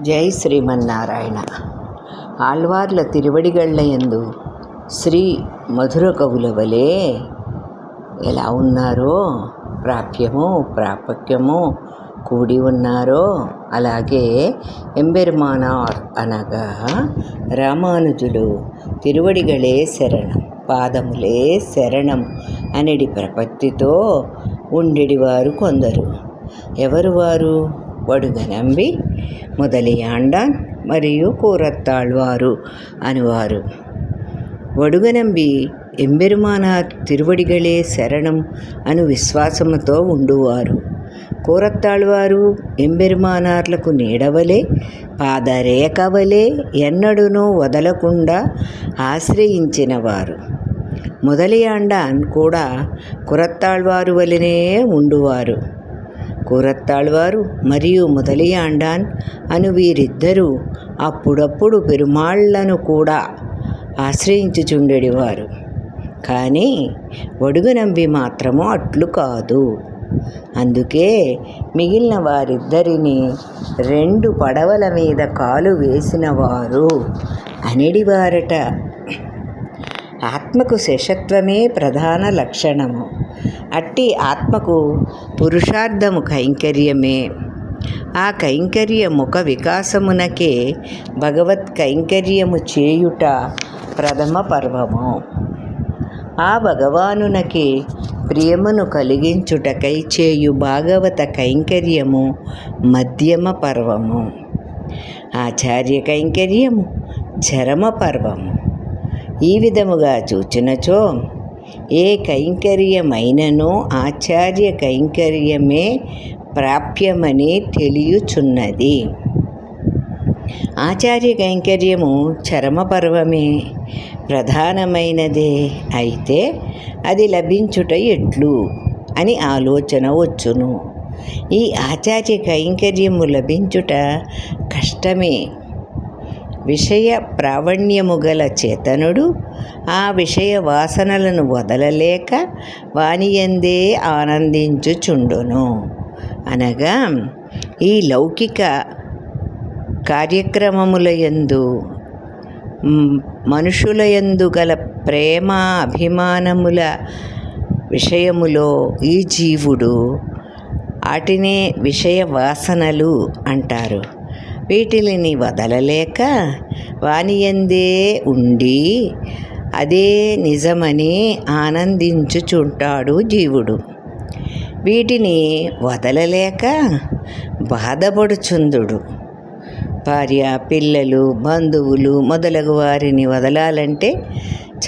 జై శ్రీమన్నారాయణ. ఆళ్వార్ల తిరువడిగళ్ళయందు శ్రీ మధుర కవుల వలె ఎలా ఉన్నారో ప్రాప్యము ప్రాపక్యము కూడి ఉన్నారో అలాగే ఎంబెర్మానార్ అనగా రామానుజులు తిరువడిగళే శరణం పాదములే శరణం అనడి ప్రపత్తితో ఉండెడివారు కొందరు. ఎవరు వారు? వడుగనంబి మొదలియాండాన్ మరియు కూరత్తాళ్వారు అనువారు. వడుగనంబి ఎంబెరుమానార్ తిరువడిగళే శరణం అను విశ్వాసముతో ఉండువారు. కోరత్తాళ్వారు ఎంబెరుమానార్లకు నీడవలే పాదరేఖవలే ఎన్నడునూ వదలకుండా ఆశ్రయించినవారు. మొదలియాండాన్ కూడా కురత్తాళ్వారు వలనే ఉండువారు. కూరత్తాళ్వారు మరియు మొదలియాండాన్ అను వీరిద్దరూ అప్పుడప్పుడు పెరుమాళ్ళను కూడా ఆశ్రయించుచుండెడివారు. కానీ వడుగునంబి మాత్రము అట్లు కాదు. అందుకే మిగిలిన వారిద్దరిని రెండు పడవల మీద కాలు వేసినవారు అనిడివారట. ఆత్మకు శేషత్వమే ప్రధాన లక్షణము. అట్టి ఆత్మకు పురుషార్థము కైంకర్యమే. ఆ కైంకర్య ముఖ వికాసమునకే భగవత్ కైంకర్యము చేయుట ప్రథమ పర్వము. ఆ భగవానునకి ప్రియమును కలిగించుటకై చేయు భాగవత కైంకర్యము మధ్యమ పర్వము. ఆచార్య కైంకర్యము చరమ పర్వము. ఈ విధముగా చూచినచో ఏ కైంకర్యమైననో ఆచార్య కైంకర్యమే ప్రాప్యమని తెలియచున్నది. ఆచార్య కైంకర్యము చరమపర్వమే ప్రధానమైనదే. అయితే అది లభించుట ఎట్లు? అని ఆలోచన వచ్చును. ఈ ఆచార్య కైంకర్యము లభించుట కష్టమే. విషయ ప్రావణ్యము గల చేతనుడు ఆ విషయ వాసనలను వదలలేక వానియందే ఆనందించుచుండును. అనగా ఈ లౌకిక కార్యక్రమములయందు మనుషులయందు గల ప్రేమ అభిమానముల విషయములో ఈ జీవుడు వాటినే విషయ వాసనలు అంటారు. వీటిని వదలలేక వానియందే ఉండి అదే నిజమని ఆనందించుచుంటాడు జీవుడు. వీటిని వదలలేక బాధపడుచుందుడు. భార్య పిల్లలు బంధువులు మొదలగు వారిని వదలాలంటే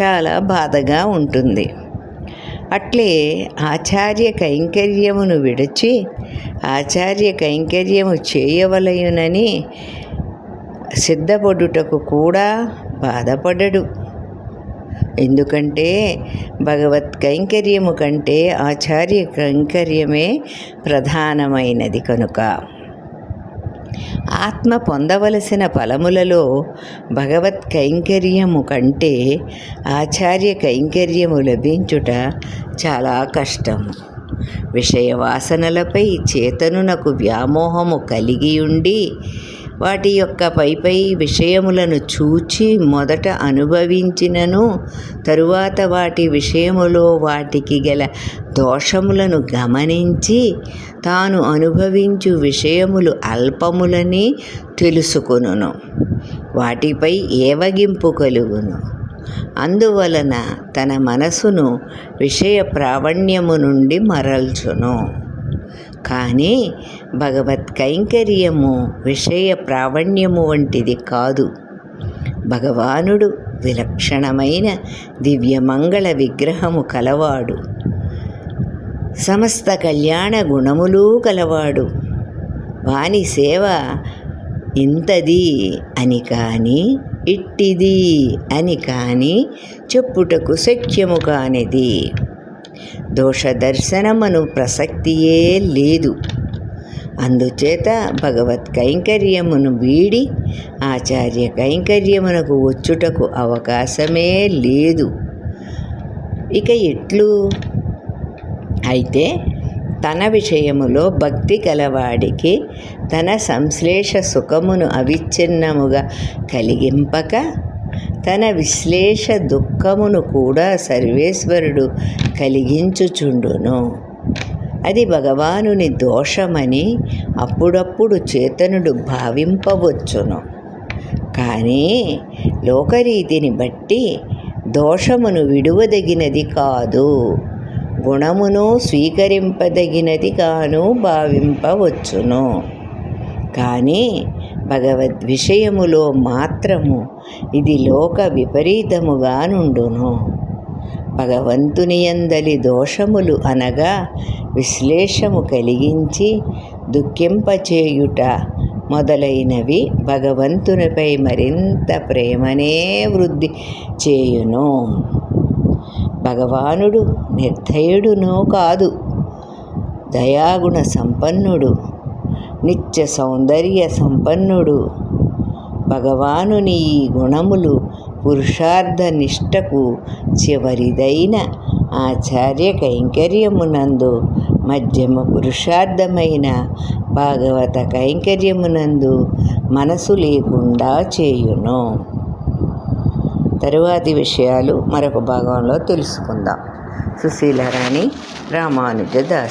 చాలా బాధగా ఉంటుంది. అట్లే ఆచార్య కైంకర్యమును విడిచి ఆచార్య కైంకర్యము చేయవలయునని సిద్ధపడుటకు కూడా బాధపడడు. ఎందుకంటే భగవత్ కైంకర్యము కంటే ఆచార్య కైంకర్యమే ప్రధానమైనది కనుక. ఆత్మ పొందవలసిన ఫలములలో భగవత్ కైంకర్యము కంటే ఆచార్య కైంకర్యము లభించుట చాలా కష్టము. విషయ వాసనలపై చేతనునకు వ్యామోహము కలిగి ఉండి వాటి యొక్క పై పై విషయములను చూచి మొదట అనుభవించినను తరువాత వాటి విషయములో వాటికి గల దోషములను గమనించి తాను అనుభవించు విషయములు అల్పములని తెలుసుకును వాటిపై ఏవగింపు కలుగును. అందువలన తన మనసును విషయ ప్రావణ్యము నుండి మరల్చును. కానీ భగవత్ కైంకర్యము విషయ ప్రావణ్యము వంటిది కాదు. భగవానుడు విలక్షణమైన దివ్యమంగళ విగ్రహము కలవాడు. సమస్త కళ్యాణ గుణములు కలవాడు. వాని సేవ ఇంతది అని కానీ ఇట్టిది అని కానీ చెప్పుటకు శక్యము కానిది. దోషదర్శనమను ప్రసక్తియే లేదు. అందుచేత భగవత్ కైంకర్యమును వీడి ఆచార్య కైంకర్యమునకు వచ్చుటకు అవకాశమే లేదు. ఇక ఎట్లు అయితే తన విషయములో భక్తి కలవాడికి తన సంశ్లేష సుఖమును అవిచ్ఛిన్నముగా కలిగింపక తన విశ్లేష దుఃఖమును కూడా సర్వేశ్వరుడు కలిగించుచుండును. అది భగవానుని దోషమని అప్పుడప్పుడు చేతనుడు భావింపవచ్చును. కానీ లోకరీతిని బట్టి దోషమును విడువదగినది కాదు గుణమును స్వీకరింపదగినది కాను భావింపవచ్చును. కానీ భగవద్ విషయములో మాత్రము ఇది లోక విపరీతముగా నుండును భగవంతునియందలి దోషములు అనగా విశ్లేషము కలిగించి దుఃఖింపచేయుట మొదలైనవి భగవంతునిపై మరింత ప్రేమనే వృద్ధి చేయును. భగవానుడు నిర్దయుడునో కాదు దయాగుణ సంపన్నుడు నిత్య సౌందర్య సంపన్నుడు. భగవానుని ఈ గుణములు పురుషార్థ నిష్టకు చివరిదైన ఆచార్య కైంకర్యమునందు మధ్యమ పురుషార్థమైన భాగవత కైంకర్యమునందు మనసు లేకుండా చేయును. తరువాతి విషయాలు మరొక భాగంలో తెలుసుకుందాం. సుశీలరాణి రామానుజదాస్